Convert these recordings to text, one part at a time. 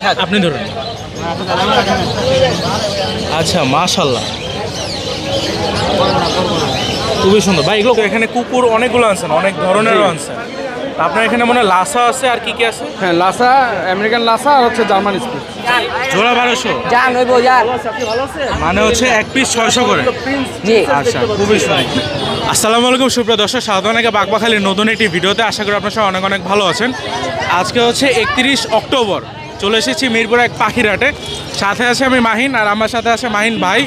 আপনি ধরুন। আচ্ছা মাশাল্লাহ খুবই সুন্দর। ভাই এগুলো এখানে কুকুর অনেকগুলো আনছেন অনেক ধরনেরও আনছেন। আপনার এখানে মনে হয় লাসা আছে আর কি কি আছে? হ্যাঁ লাসা আমেরিকান লাসা আর হচ্ছে জার্মান স্পিড জোড়া বারোশো। মানে হচ্ছে এক পিস ছয়শো করে। আচ্ছা খুবই সুন্দর। আসসালামু আলাইকুম সুপ্রিয় দর্শক সাধারণকে বাগবাখালির নতুন একটি ভিডিওতে। আশা করি আপনার সবাই অনেক অনেক ভালো আছেন। আজকে হচ্ছে একত্রিশ অক্টোবর। চলে এসেছি মিরপুর এক পাখির হাটে। সাথে আছে আমি মাহিন আর আমার সাথে আছে মাহিন ভাই।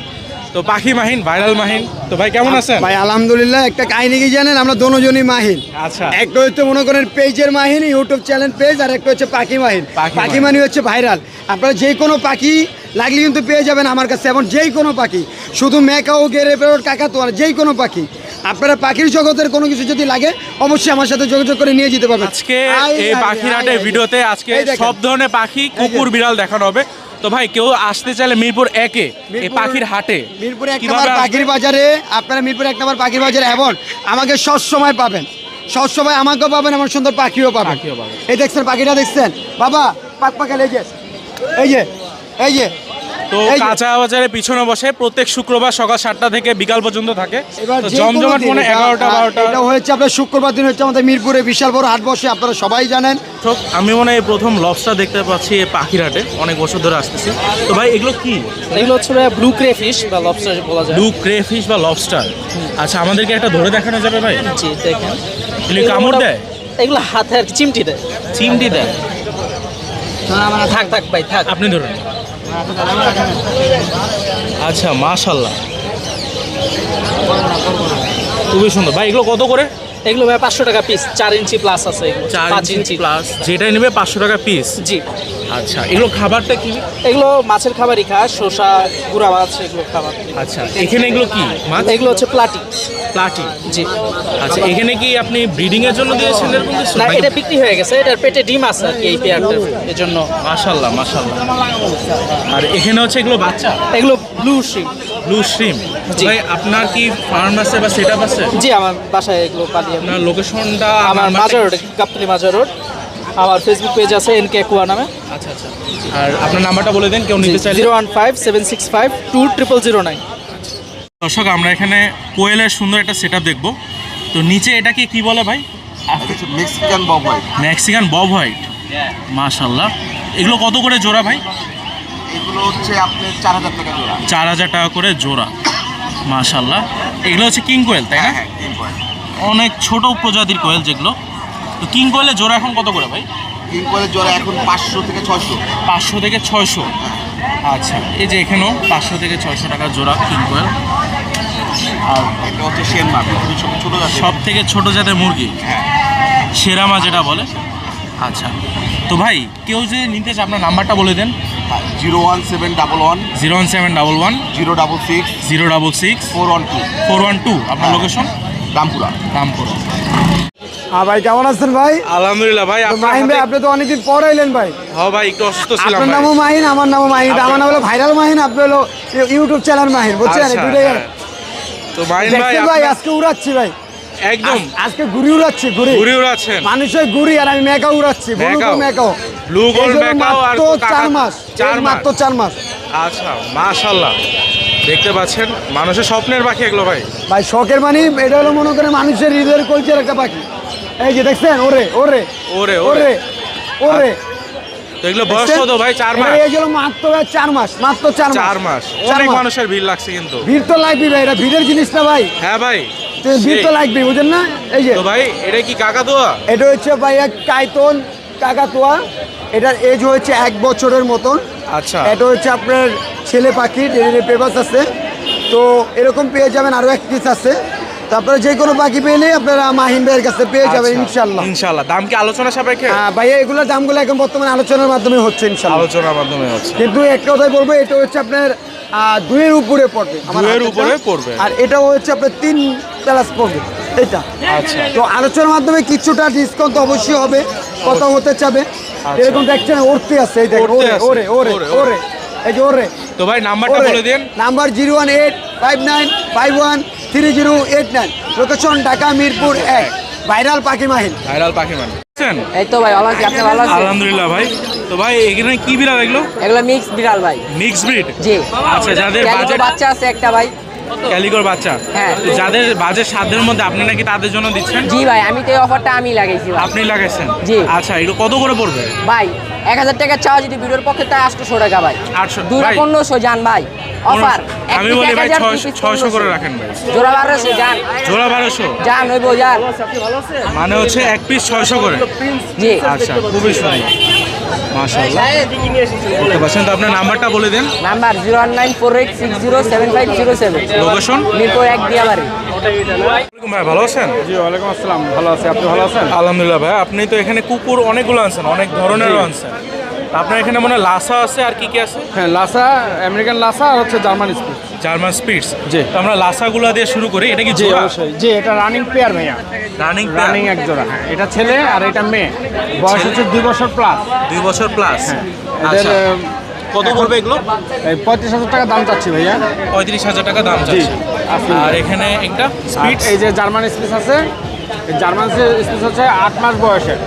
তো পাখি মাহিন ভাইরাল মাহিন। তো ভাই কেমন আছেন? ভাই আলহামদুলিল্লাহ একটা কাহিনী কি জানেন? আমরা দোনোজনই মাহিন। আচ্ছা। একটা হচ্ছে মনে করেন পেজের মাহিন ইউটিউব চ্যানেল পেজ আর একটা হচ্ছে পাখি মাহিন। পাখি পাখি মাহিন। হচ্ছে ভাইরাল। আপনারা যে কোনো পাখি লাগলে কিন্তু পেয়ে যাবেন আমার কাছে। এবং যেই কোনো পাখি শুধু মেকাও গেরে পেরোর কাকাতোয়ার যেই কোনো পাখি আপনারা পাখির জগতের কোনো কিছু যদি লাগে অবশ্যই আমার সাথে যোগাযোগ করে নিয়ে যেতে পারবেন। আজকে এই পাখির হাটের ভিডিওতে আজকে। সব ধরনের পাখি কুকুর বিড়াল দেখানো হবে। তো ভাই কেউ আসতে চাইলে মিরপুর একে এই পাখির হাটে। মিরপুর এক নম্বর পাখির বাজারে আপনারা মিরপুর এক নম্বর পাখির বাজারে এবং আমাকে সব সময় পাবেন। সব সময় আমাকেও পাবেন এমন সুন্দর পাখিও পাবেন। পাখিও পাবেন। এই দেখছেন পাখিটা দেখছেন? বাবা পাক পাখাল এই যে এই যে এই যে তো কাঁচা বাজারের পিছনে বসে প্রত্যেক শুক্রবার সকাল সাতটা থেকে বিকাল পর্যন্ত থাকে। জমজমাট মনে এগারোটা বারোটা। এটা হচ্ছে আপনার শুক্রবার দিন হচ্ছে আমাদের মিরপুরে বিশাল বড় হাট বসে আপনারা সবাই জানেন। আমি মনে হয় প্রথম লবস্টার দেখতে পাচ্ছি এই পাখির হাটে অনেক বছর ধরে আসতেছি। তো ভাই এগুলো কি? এগুলো হচ্ছে ব্লু ক্রে ফিশ বা লবস্টার বলা যায়। ব্লু ক্রে ফিশ বা লবস্টার আচ্ছা আমাদেরকে একটা ধরে দেখানো যাবে ভাই? জি দেখেন। এগুলো কামড় দেয়? এগুলো হাতে আর চিমটি দেয়। চিমটি দেয়। থাক থাক ভাই থাক। আপনি ধরুন। আচ্ছা মাশাল্লাহ খুবই সুন্দর। ভাই এগুলো কত করে? এগুলো ভাই পাঁচশো টাকা পিস চার ইঞ্চি প্লাস আছে এগুলো পাঁচ ইঞ্চি প্লাস যেটাই নেবে পাঁচশো টাকা পিস জি। আচ্ছা এগুলো খাবারটা কি? এগুলো মাছের খাবারই খায় শসা গুঁড়া মাছ এগুলো খাবার। আচ্ছা এখানে এগুলো কি মাছ? এগুলো হচ্ছে প্লাটি প্লাটি জি। আচ্ছা এখানে কি আপনি ব্রিডিং এর জন্য দিয়েছেন এরকম না এটা বিক্রি হয়ে গেছে এটার পেটে ডিম আছে আর কি এই পেয়ারটার এর জন্য মাশাল্লাহ মাশাল্লাহ। আর এখানে হচ্ছে এগুলো বাচ্চা? এগুলো ব্লু শিপ ব্লু স্ট্রিম জি। ভাই আপনার কি ফার্ম আছে বা সেটআপ আছে? জি আমার বাসায় এগুলো পালি আপনার লোকেশনটা আমার মাজার রোড গাবতলি মাজার রোড আমার ফেসবুক পেজ আছে এন কে কুয়া নামে। আচ্ছা আচ্ছা। আর আপনার নাম্বারটা বলে দেন কেউ নিতে চাইলে। Zero one five seven six five two triple zero nine দর্শক আমরা এখানে কোয়েলের সুন্দর একটা সেটআপ দেখব। তো নিচে এটাকে কি বলে ভাই? Mexican bobwhite Mexican bobwhite মাশাল্লাহ এগুলো কত করে জোড়া ভাই? এগুলো হচ্ছে আপনার চার হাজার টাকা জোড়া। চার হাজার টাকা করে জোড়া। মাশাল্লাহ এগুলো হচ্ছে কিং কোয়েল তাই না? হ্যাঁ তিন পয়েন্ট অনেক ছোট প্রজাতির কোয়েল যেগুলো। তো কিং কোয়েলের জোড়া এখন কত করে ভাই? তিন পয়েন্টের জোড়া এখন পাঁচশো থেকে ছয়শো। পাঁচশো থেকে ছয়শো। আচ্ছা এই যে এখানেও পাঁচশো থেকে ছয়শো টাকা জোড়া কিং কোয়েল। আর একটা হচ্ছে পৃথিবীর সব ছোটো জাতের সব থেকে ছোট জাতের মুরগি? হ্যাঁ। সেরা মা যেটা বলে। আচ্ছা। তো ভাই কেউ যদি নিতে চায় আপনার নাম্বারটা বলে দেন। Zero one seven double one zero one seven double one zero double six zero double six four one two four one two আপনার লোকেশন রামপুরা। রামপুর। হ্যাঁ ভাই কেমন আছেন ভাই? আলহামদুলিল্লাহ ভাই মাহিন ভাই আপনি তো অনেকদিন পর এলেন ভাই। হ্যাঁ ভাই একটু অসুস্থ ছিলাম আপনার নামও মাহিন আমার নামও মাহিন। আমার নাম হলো ভাইরাল মাহিন আপনি হলো ইউটিউব চ্যানেল মাহিন বুঝছেন? আচ্ছা, দুটাই হ্যাঁ। তো মাহিন ভাই ভাই আজকে উড়াচ্ছি ভাই। একদম। আজকে ঘুরি উড়াচ্ছি ঘুরি ঘুরে উড়াচ্ছেন। মানুষের ঘুরি আর আমি macaw উড়াচ্ছি blue. Gold macaw blue gold macaw আর চার মাস চার মাস। মাত্র চার মাস। আচ্ছা মাশাল্লাহ দেখতে পাচ্ছেন মানুষের স্বপ্নের পাখি এগুলো ভাই। ভাই শখের মানে এটা হলো মনে করেন মানুষের হৃদয়ের কলচের একটা পাখি। এই যে দেখছেন ওরে ওরে। ওরে ওরে। ওরে ওরে। তো এগুলো বয়স কত? ভাই চার মাস। এই মাত্র চার মাস মাত্র চার মাস। চার মাস। অনেক মানুষের ভিড় লাগছে কিন্তু। ভিড় তো লাগবে ভাই এটা ভিড়ের জিনিস না ভাই। হ্যাঁ ভাই ভিড় তো লাগবে বুঝেন না? এই যে। তো ভাই এটা কি কাকা এটা হচ্ছে ভাই এক কাইতন কাকাতুয়া এটার এজ হচ্ছে এক বছরের মতন। আচ্ছা। এটা হচ্ছে আপনার ছেলে পাখি পেপার আছে। তো এরকম পেয়ে যাবেন আরও এক পিস আছে। তো আপনারা যে কোনো পাখি পেলে আপনারা মাহিন ভাইয়ের কাছে পেয়ে যাবেন আচ্ছা, ইনশাল্লাহ ইনশাল্লাহ দাম কি আলোচনা সাপেক্ষে? হ্যাঁ, ভাইয়া এগুলোর দামগুলো এখন বর্তমানে আলোচনার মাধ্যমে হচ্ছে ইনশাল্লাহ আলোচনার মাধ্যমে হচ্ছে। কিন্তু একটা কথাই বলব এটা হচ্ছে আপনার দুইয়ের উপরে পড়বে। দুইয়ের উপরে পড়বে। আর এটাও হচ্ছে আপনার তিন প্লাস পড়বে। এটা। আচ্ছা। তো আলোচনার মাধ্যমে কিছুটা ডিসকাউন্ট অবশ্যই হবে। কথা হতে চাবে? এরকম দেখছেন ওরতে আছে এই উঠতে আছে। ওরে ওরে ওরে, ওরে। এই যে ওরে। তো ভাই নাম্বারটা বলে দিন। Number zero one eight five nine five one three zero eight nine. Location Dhaka Mirpur এক। ভাইরাল পাখি মাহিন। ভাইরাল পাখি মাহিন। এই তো ভাই ভালো আছি। আপনি ভালো আছেন? আলহামদুলিল্লাহ ভাই। তো ভাই এখানে কি বিড়াল এগুলো? এগুলো মিক্স বিড়াল ভাই। মিক্স ব্রিড জি। আচ্ছা যাদের বাচ্চা আছে একটা ভাই। ক্যালিকোর বাচ্চা? হ্যাঁ। যাদের বাজেট সাধ্যের মধ্যে আপনি নাকি তাদের জন্য দিচ্ছেন? জি ভাই আমি তো এই অফারটা আমি লাগাইছি ভাই। আপনি লাগাইছেন? জি। আচ্ছা এটা কত করে পড়বে? ভাই এক হাজার টাকা চাওয়া যদি ভিডিওর পক্ষে তাই আটশোশো টাকা ভাই। আটশো দুইটা ভাই। পনেরোশো যান ভাই। অফার আমি বলি ভাই ছয়শো ছয়শো করে রাখেন ভাই। জোড়া বারোশো যান। জোড়া বারোশো? যান হইব যান। মানে হচ্ছে এক পিস ছয়শো করে। জি। আচ্ছা খুবই সুন্দর। মাশাআল্লাহ। তো আপনার নাম্বারটা বলে দেন। Number zero one nine four eight six zero seven five zero seven. Location? Mirpur এক দিয়াবাড়ি। ভাই ভালো আছেন? জি ওয়ালাইকুম আসসালাম। ভালো আছি আপনি ভালো আছেন? আলহামদুলিল্লাহ ভাই আপনি তো এখানে কুকুর অনেকগুলো আনছেন অনেক ধরনের আনছেন। আপনার এখানে মনে হয় লাসা আছে আর কি কি আছে? হ্যাঁ লাসা আমেরিকান লাসা আর হচ্ছে জার্মান স্পিচ জার্মান স্পিডস। জি। তো আমরা লাসাগুলো দিয়ে শুরু করি এটা কি জি জোড়া? অবশ্যই। জি এটা রানিং পেয়ার ভাইয়া। রানিং রানিং এক জোড়া। হ্যাঁ এটা ছেলে আর এটা মেয়ে। বয়স হচ্ছে দুই বছর প্লাস দুই বছর প্লাস এদের আচ্ছা কত পড়বে এগুলো? এই পঁয়ত্রিশ হাজার টাকা দাম চাচ্ছি ভাইয়া। পঁয়ত্রিশ হাজার টাকা দাম চাচ্ছে। আর এখানে একটা স্পিড এই যে জার্মান স্পিচ আছে জার্মান স্পিচ হচ্ছে আট মাস বয়সের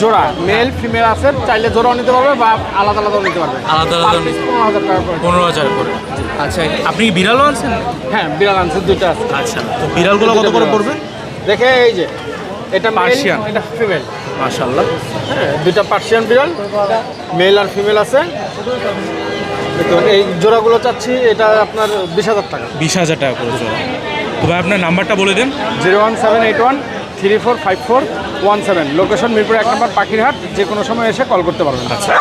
জোড়া। মেল ফিমেল আছে চাইলে জোড়াও নিতে পারবে বা আলাদা আলাদাও নিতে পারবে। আলাদা আলাদা পনেরো হাজার টাকা করে। পনেরো হাজার করে। আচ্ছা আপনি বিড়ালও আনছেন? হ্যাঁ বিড়াল আনছে দুইটা আছে। আচ্ছা তো বিড়ালগুলো কত করে পড়বে? দেখে এই যে এটা। পার্সিয়ান এটা ফিমেল মাশাল্লাহ হ্যাঁ দুইটা পার্সিয়ান বিড়াল মেল আর ফিমেল আছে। এই জোড়াগুলো চাচ্ছি এটা আপনার বিশ হাজার টাকা। বিশ হাজার টাকা করে জোড়া। তো ভাই আপনার নাম্বারটা বলে দিন। Zero one seven eight one three four five four one seven. Location Mirpur এক নম্বর পাখিরহাট। যে কোনো সময় এসে কল করতে পারবেন। আচ্ছা।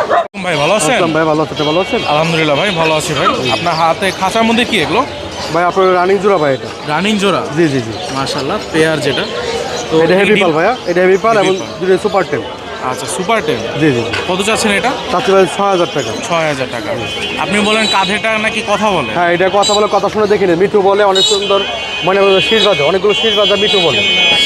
ভাই ভালো আছেন? ভাই ভালো আছেন? ভালো আছেন? আলহামদুলিল্লাহ ভাই ভালো আছি ভাই। আপনার হাতে খাঁচার মধ্যে কি এগুলো? ভাই আপনার রানিং জোড়া ভাই এটা। রানিং জোড়া? জি জি জি। মাশাল্লাহ পেয়ার যেটা। তো এটা হেভি পাল ভাইয়া। এটা হেভি পাল এবং দুটো সুপার টেন আচ্ছা সুপার টেন জি জি কত চাচ্ছেন এটা? চাচ্ছি ভাই ছয় হাজার টাকা। ছয় হাজার টাকা। আপনি বলেন কাঁধেটা নাকি কথা বলে? হ্যাঁ এটা কথা বলে কথা শুনে দেখি না মিঠু বলে অনেক সুন্দর মানে শীষ বাজা অনেকগুলো শীষ বাজা মিঠু বলে।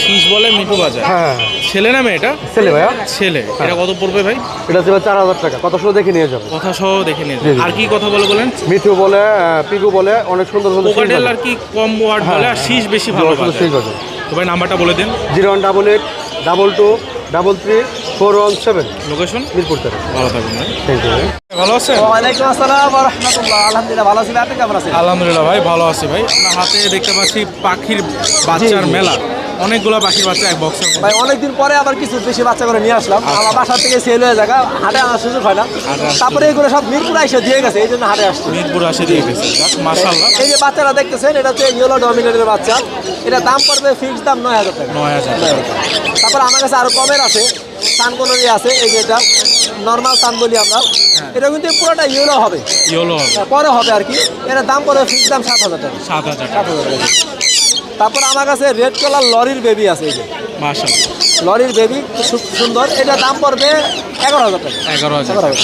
শীষ বলে মিঠু বাজার হ্যাঁ ছেলে না মেয়েটা ছেলে ভাইয়া। ছেলে। এটা কত পড়বে ভাই? এটা ছিল চার হাজার টাকা। কথা শুনে দেখে নিয়ে যাব। কথা সহ দেখে নিয়ে জি। আর কি কথা বলে বলেন? মিঠু বলে পিকু বলে অনেক সুন্দর সুন্দর কোকাটেল আর কি কম ওয়ার্ড বলে আর শীষ বেশি ভালো শীষ বাজা তো ভাই নাম্বারটা বলে দিন। Zero one double eight double two double three four one seven. Location Mirpur থেকে। ভালো থাকবেন ভাই। থ্যাংক ইউ ভালো আছেন? ওয়ালাইকুম আসসালাম রহমতুল্লাহ। আলহামদুলিল্লাহ ভালো আছি আপনি কেমন আছেন? আলহামদুলিল্লাহ ভাই ভালো আছি ভাই। হাতে দেখতে পাচ্ছি পাখির বাচ্চার মেলা। অনেকগুলো পাখির বাচ্চা এক মধ্যে ভাই অনেকদিন পরে আবার কিছু বেশি বাচ্চা করে নিয়ে আসলাম। আমার বাসা থেকে সেল হয়ে জায়গা হাটে আনার সুযোগ হয় না। তারপরে এগুলো সব মিরপুর এসে দিয়ে গেছে এই জন্য হাটে আসছে। মিরপুর আসে দিয়ে গেছে। মাসাল্লাহ এই যে বাচ্চারা দেখতেছেন এটা হচ্ছে ইয়েলো ডমিনেটের বাচ্চা। এটা দাম পড়বে ফিক্স দাম নয় হাজার টাকা। নয় হাজার তারপর আমার কাছে আরও কমের আছে। সানকোনারি আছে এই যে এটা। নর্মাল সান বলি আমরা। এটা কিন্তু পুরোটা ইয়েলো হবে। ইয়েলো পরে হবে আর কি। এটা দাম পড়বে ফিক্স দাম সাত হাজার টাকা। সাত হাজার সাত হাজার টাকা। তারপর আমার কাছে রেড কালার লরির বেবি আছে এই যে। লরির বেবি খুব সুন্দর। এটা দাম পড়বে এগারো হাজার টাকা। এগারো হাজার টাকা।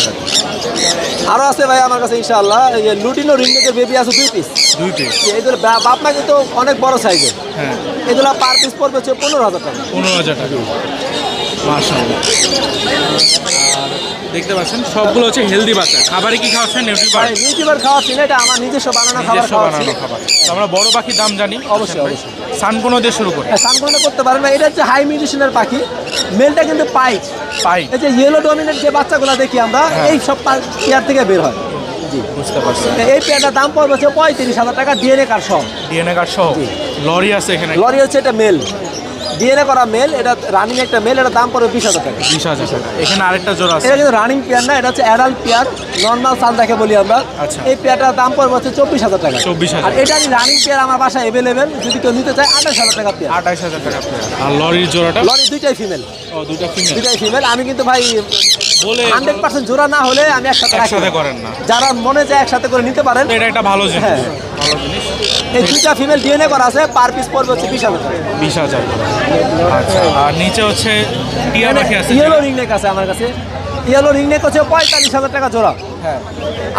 আরও আছে ভাই আমার কাছে ইনশাল্লাহ এই যে লুটিনো রিংনেকের বেবি আছে দুই পিস দুই পিস এইগুলো বা- বাপ মা কিন্তু অনেক বড় সাইজের হ্যাঁ। এগুলো পার পিস পড়বে হচ্ছে পনেরো হাজার টাকা। পনেরো হাজার টাকা। আর দেখতে পাচ্ছেন সবগুলো হচ্ছে হেলদি বাচ্চা। খাবারে কি খাওয়াচ্ছেন নিউট্রিপার ভাই ইউটিউবার খাওয়াচ্ছি না এটা আমার নিজস্ব বানানো খাবার খাওয়াচ্ছি বানানো খাবার। আমরা বড় পাখির দাম জানি অবশ্যই, অবশ্যই। সানকোনো দিয়ে শুরু করি। হ্যাঁ সানকোনটা করতে পারেন না এটা হচ্ছে হাই মিউজিশিয়ানের পাখি। মেলটা কিন্তু পাইট পাই এই যে ইয়েলো ডমিনেট যে বাচ্চাগুলো দেখি আমরা এই সব পেয়ার থেকে বের হয়। বুঝতে পারছি। এই পেয়ারটার দাম পড়বে পঁয়ত্রিশ হাজার টাকা ডিএনএ কার সহ। ডিএনএ কার্ড সহ। লরি আছে এখানে। লরি হচ্ছে এটা মেল ডিএনএ করা মেল এটা রানিং একটা মেল এটা দাম পড়বে বিশ হাজার টাকা। বিশ হাজার টাকা। এখানে আরেকটা জোড়া আছে। এটা কিন্তু রানিং পেয়ার না এটা হচ্ছে অ্যাডাল্ট পেয়ার নর্মাল দেখে বলি আমরা। আচ্ছা। এই পেয়ারটার দাম পড়বে হচ্ছে চব্বিশ হাজার টাকা। 24,000 আর এটা রানিং পেয়ার আমার বাসায় অ্যাভেলেবেল যদি কেউ নিতে চায় আঠাশ হাজার টাকা পেয়ার আঠাইশ হাজার টাকা পেয়ার। আর লরির জোড়াটা? লরি দুইটাই ফিমেল ও দুটা ফিমেল দুইটাই ফিমেল আমি কিন্তু ভাই বলে হান্ড্রেড পার্সেন্ট জোড়া না হলে আমি একসাথে একসাথে। করেন না। যারা মনে যায় একসাথে করে নিতে পারেন। এটা একটা ভালো জিনিস। হ্যাঁ। ভালো জিনিস এই দুইটা ফিমেল ডিএনএ করা আছে পার পিস পড়বে হচ্ছে বিশ হাজার বিশ হাজার আচ্ছা আর নিচে হচ্ছে টিয়া পাখি আছে ইয়েলো রিংনেক আছে আমার কাছে। ইয়েলো রিংনেক হচ্ছে পঁয়তাল্লিশ হাজার টাকা জোড়া। হ্যাঁ।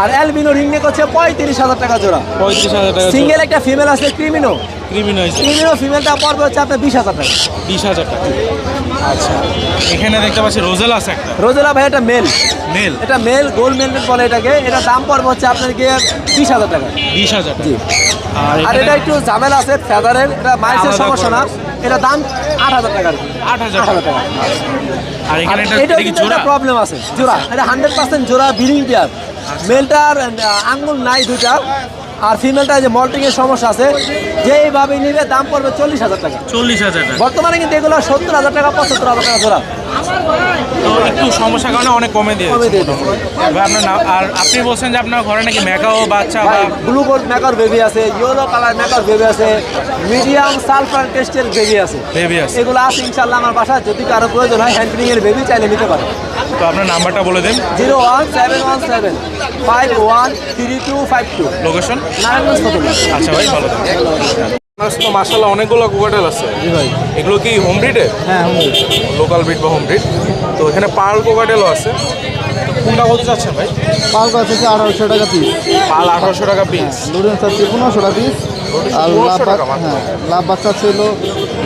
আর অ্যালবিনো রিংনেক হচ্ছে পঁয়ত্রিশ হাজার টাকা জোড়া। পঁয়ত্রিশ হাজার টাকা সিঙ্গেল একটা ফিমেল আছে ক্রিমিনো ক্রিমিন ক্রিমিনো ফিমেলটা পড়বে হচ্ছে আপনার বিশ হাজার টাকা। বিশ হাজার টাকা। আচ্ছা এখানে দেখতে পাচ্ছি রোজেল আছে একটা। রোজেলা ভাই এটা মেল মেল? এটা মেল গোল্ড মেলমেন্ট বলে এটাকে। এটা দাম পড়বে হচ্ছে আপনার গিয়ে বিশ হাজার টাকা। বিশ হাজার জি। আর এটা একটু ঝামেলা আছে ফেদারের এটা মাইসের সমস্যা না। এটা দাম আট হাজার টাকা আট হাজার টাকা। আর এখানে এটা একটা প্রবলেম আছে। জোড়া। এটা হান্ড্রেড পার্সেন্ট জোড়া বিলিং পেয়ার মেলটার আঙ্গুল নাই দুইটা। আর ফিমেলটা যে মল্টিং এর সমস্যা আছে। যেইভাবে নিবে দাম পড়বে চল্লিশ হাজার টাকা। চল্লিশ হাজার টাকা। বর্তমানে কিন্তু এগুলো সত্তর হাজার টাকা পঁচাত্তর হাজার টাকা জোড়া। সমস্যার কারণে অনেক কমে দিয়ে কমে দিয়ে দিচ্ছে এবার আপনার নাম আর আপনি বলছেন যে আপনার ঘরে নাকি মেকাও বাচ্চা বা ব্লু গোল্ড মেকার বেবি আছে ইয়েলো কালার মেকার বেবি আছে মিডিয়াম সালফার টেস্টের বেবি আছে। বেবি আছে। এগুলো আছে ইনশাল্লাহ আমার বাসায় যদি কারও প্রয়োজন হয় হ্যান্ড এর বেবি চাইলে নিতে পারে তো আপনার নাম্বারটা বলে দিন। Zero one seven one seven five one three two five two. Location Narayanganj আচ্ছা ভাই ভালো তো মাসাল্লাহ অনেকগুলো কোকাটেল আছে। জি ভাই। এগুলো কি হোম ব্রিডের হ্যাঁ লোকাল ব্রিড বা হোম ব্রিড তো এখানে পার্ল কোকাটেলও আছে। কোনটা কত চাচ্ছেন ভাই? পাল আছে আঠারোশো টাকা পিস পাল আঠারোশো টাকা পিস লুডেন্স আছে পনেরোশো টাকা পিস আর লাভ টাকা হ্যাঁ লাভ বাচ্চা ছিল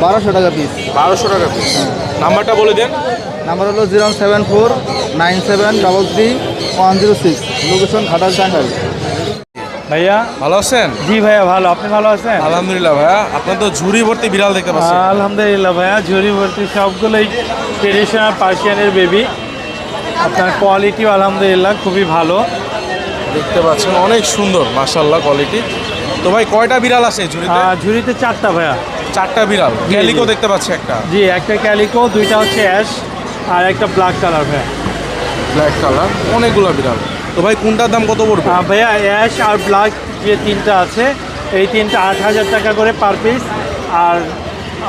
বারোশো টাকা পিস বারোশো টাকা পিস নাম্বারটা বলে দেন। নাম্বার হলো zero seven four nine seven double three one zero six. Location Ghatal Tangail. ভাইয়া? ভালো আছেন? জি ভাইয়া ভালো। আপনি ভালো আছেন? আলহামদুলিল্লাহ ভাইয়া। আপনার তো ঝুড়ি ভর্তি বিড়াল দেখতে পাচ্ছেন আলহামদুলিল্লাহ ভাইয়া ঝুড়ি ভর্তি সবগুলোই ট্রেডিশনাল পার্সিয়ানের বেবি আপনার কোয়ালিটিও আলহামদুলিল্লাহ খুবই ভালো। দেখতে পাচ্ছেন অনেক সুন্দর মাশাল্লাহ কোয়ালিটি তো ভাই কয়টা বিড়াল আছে ঝুড়িতে? ঝুড়িতে চারটা ভাইয়া। চারটা বিড়াল। ক্যালিকো দেখতে পাচ্ছি একটা। জি একটা ক্যালিকো দুইটা হচ্ছে অ্যাশ আর একটা ব্ল্যাক কালার ভাইয়া। ব্ল্যাক কালার অনেকগুলো বিড়াল। তো ভাই কোনটার দাম কত পড়বে? ভাইয়া অ্যাশ আর ব্ল্যাক যে তিনটা আছে এই তিনটা আট হাজার টাকা করে পার পিস আর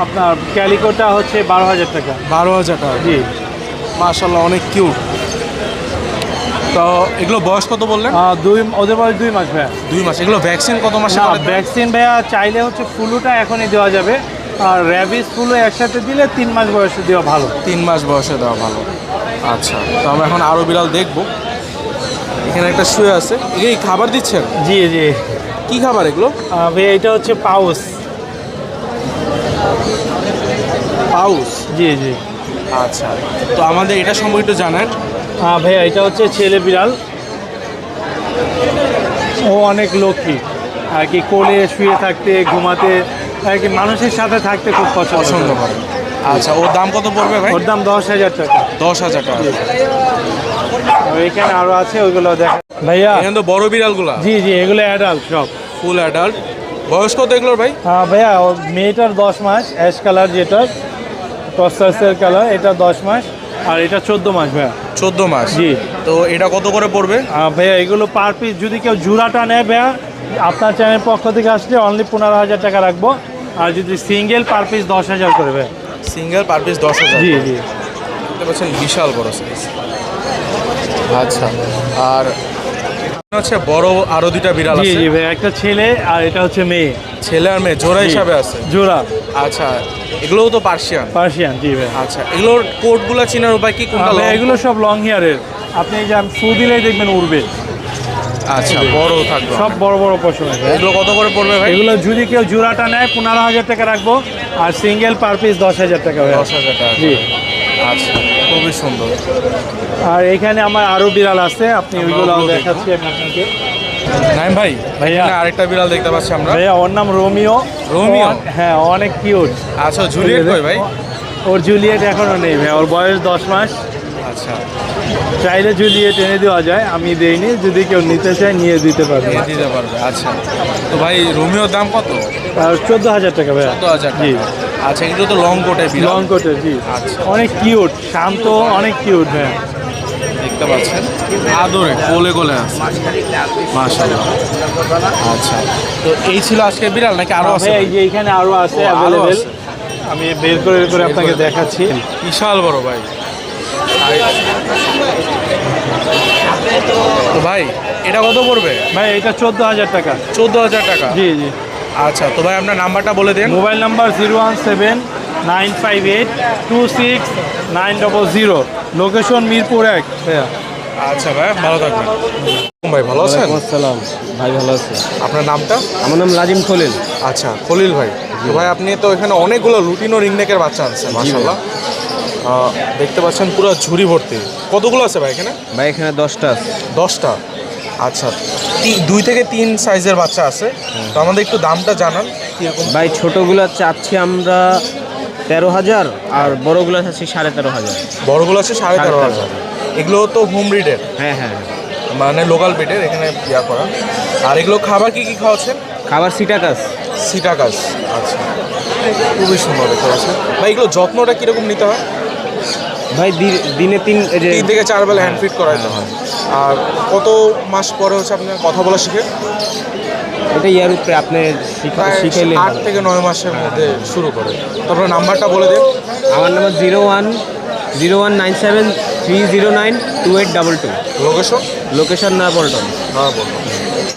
আপনার ক্যালিকোটা হচ্ছে বারো হাজার টাকা। বারো হাজার টাকা? জি। মাশাল্লাহ অনেক কিউট তো এগুলো বয়স কত বললেন? দুই ওদের বয়স দুই মাস ভাইয়া। দুই মাস। এগুলো ভ্যাকসিন কত মাসে ভ্যাকসিন ভাইয়া চাইলে হচ্ছে ফুলুটা এখনই দেওয়া যাবে। আর র্যাবিস ফুলু একসাথে দিলে তিন মাস বয়সে দেওয়া ভালো। তিন মাস বয়সে দেওয়া ভালো। আচ্ছা তো আমরা এখন আরও বিড়াল দেখব। এখানে একটা শুয়ে আছে। এই খাবার দিচ্ছেন? জি জি। কি খাবার এগুলো? এটা হচ্ছে পাউস। পাউস? জি জি। আচ্ছা। তো আমাদের এটা সম্পর্কে একটু জানেন। হ্যাঁ ভাইয়া এটা হচ্ছে ছেলে বিড়াল। ও অনেক লক্ষ্মী। আর কি কোলে শুয়ে থাকতে ঘুমাতে আর কি মানুষের সাথে থাকতে খুব পছন্দ করে। আচ্ছা ওর দাম কত পড়বে ভাই? ওর দাম দশ হাজার টাকা। দশ হাজার টাকা। এখানে আরও আছে ওইগুলো দেখা ভাইয়া। এখানে তো বড় বিড়ালগুলা। জি জি এগুলো অ্যাডাল্ট সব। ফুল অ্যাডাল্ট বয়স কত এগুলোর ভাই? হ্যাঁ ভাইয়া মেয়েটার দশ মাস অ্যাশ কালার যেটা টসাসের কালার এটা দশ মাস আর এটা চোদ্দ মাস ভাইয়া। চোদ্দ মাস। জি। তো এটা কত করে পড়বে? আহ, ভাইয়া এগুলো পার পিস যদি কেউ জুড়াটা নেয় ভাইয়া আপনার চ্যানেল পক্ষ থেকে আসলে অনলি পনেরো হাজার টাকা রাখব। আর যদি সিঙ্গেল পার পিস দশ হাজার করে ভাইয়া। সিঙ্গেল পার পিস দশ হাজার জি জি। পাচ্ছেন বিশাল বড় সাইজ আচ্ছা আর হচ্ছে বড় আরও দুইটা বিড়াল জি আছে। জি ভাইয়া একটা ছেলে আর এটা হচ্ছে মেয়ে। ছেলে আর মেয়ে জোড়া জি। হিসাবে আছে। জোড়া। আচ্ছা এগুলোও তো পার্সিয়ান? পার্সিয়ান জি ভাইয়া আচ্ছা এগুলোর কোটগুলো চেনার উপায় কি কোনটা long? এগুলো সব লং হেয়ারের আপনি এই যে আমি ফু দিলেই দেখবেন উড়বে। আচ্ছা বড় থাকবে। সব বড় বড় পশম আছে। এগুলো কত করে পড়বে ভাই? এগুলো যদি কেউ জোড়াটা নেয় পনেরো হাজার টাকা রাখব। আর সিঙ্গেল পার পিস দশ হাজার টাকা দশ হাজার টাকা জি। আচ্ছা। খুবই সুন্দর। আর এখানে আমার আরও বিড়াল আছে আপনি ওইগুলো দেখাচ্ছি আমি আপনাকে। নাইম ভাই ভাইয়া। আরেকটা বিড়াল দেখতে পাচ্ছি আমরা। ভাইয়া ওর নাম রোমিও। রোমিও? হ্যাঁ অনেক কিউট। আচ্ছা জুলিয়েট কই ভাই? ওর জুলিয়েট এখনও নেই ভাই ওর বয়স দশ মাস। আচ্ছা। চাইলে জুলিয়েট এনে দেওয়া যায় আমি দেইনি যদি কেউ নিতে চায় নিয়ে দিতে পারবে। দিতে পারবে আচ্ছা। তো ভাই রোমিওর দাম কত? চোদ্দ হাজার টাকা ভাইয়া। চোদ্দ হাজার জি। টাকা। আচ্ছা এগুলো তো লং কোটে বিড়াল। লং কোটের জি। আচ্ছা। অনেক কিউট শান্ত অনেক কিউট ভাইয়া দেখতে পাচ্ছেন? আদরে কোলে কোলে আছে। মাশাআল্লাহ। আচ্ছা তো এই ছিল আজকে বিড়াল নাকি আরও আছে? এই যে এখানে আরও আছে আছে। আমি বের করে বের করে আপনাকে দেখাচ্ছি। বিশাল বড় ভাই। তো ভাই এটা কত পড়বে? ভাই এটা চোদ্দ হাজার টাকা। চোদ্দ হাজার টাকা। জি জি। আচ্ছা তো ভাই আপনার নাম্বারটা বলে দিন। Mobile number zero one seven nine five eight two six nine double zero. Location Mirpur এক ভাইয়া। আচ্ছা ভাই ভালো থাকবেন। ভাই ভালো আছেন? আসসালাম। ভাই ভালো আছে। আপনার নামটা? আমার নাম লাজিম খলিল। আচ্ছা খলিল ভাই। তো ভাই আপনি তো এখানে অনেকগুলো লুটিনো রিংনেকের বাচ্চা আনছেন মাশাল্লাহ দেখতে পাচ্ছেন পুরো ঝুড়ি ভর্তি। কতগুলো আছে ভাই এখানে? ভাই এখানে দশটা আছে। দশটা। আচ্ছা দুই থেকে তিন সাইজের বাচ্চা আছে। তো আমাদের একটু দামটা জানান কীরকম? ভাই ছোটোগুলো চাচ্ছি আমরা তেরো হাজার আর বড়গুলো আছে সাড়ে তেরো হাজার। বড়গুলো আছে সাড়ে তেরো হাজার। এগুলো তো হোম ব্রিডের হ্যাঁ হ্যাঁ মানে লোকাল ব্রিডের এখানে ইয়া করা। আর এগুলো খাবার কি কি খাওয়াচ্ছেন? খাবার সিটাকাস। সিটাকাস আচ্ছা। খুবই সুন্দর দেখতে পাচ্ছেন। ভাই এগুলো যত্নটা কীরকম নিতে হয়? ভাই দিনে তিন তিন থেকে চার বেলা হ্যান্ড ফিট করাইতে হয়। আর কত মাস পরে হচ্ছে আপনার কথা বলা শিখে? এটা ইয়ার উপরে আপনি শিখাইলেন শিখাইলে আট থেকে নয় মাসের মধ্যে শুরু করে। তারপরে নাম্বারটা বলে দিন। আমার number zero one zero one nine seven three zero nine two eight double two. Location location না পল্টন না বলুন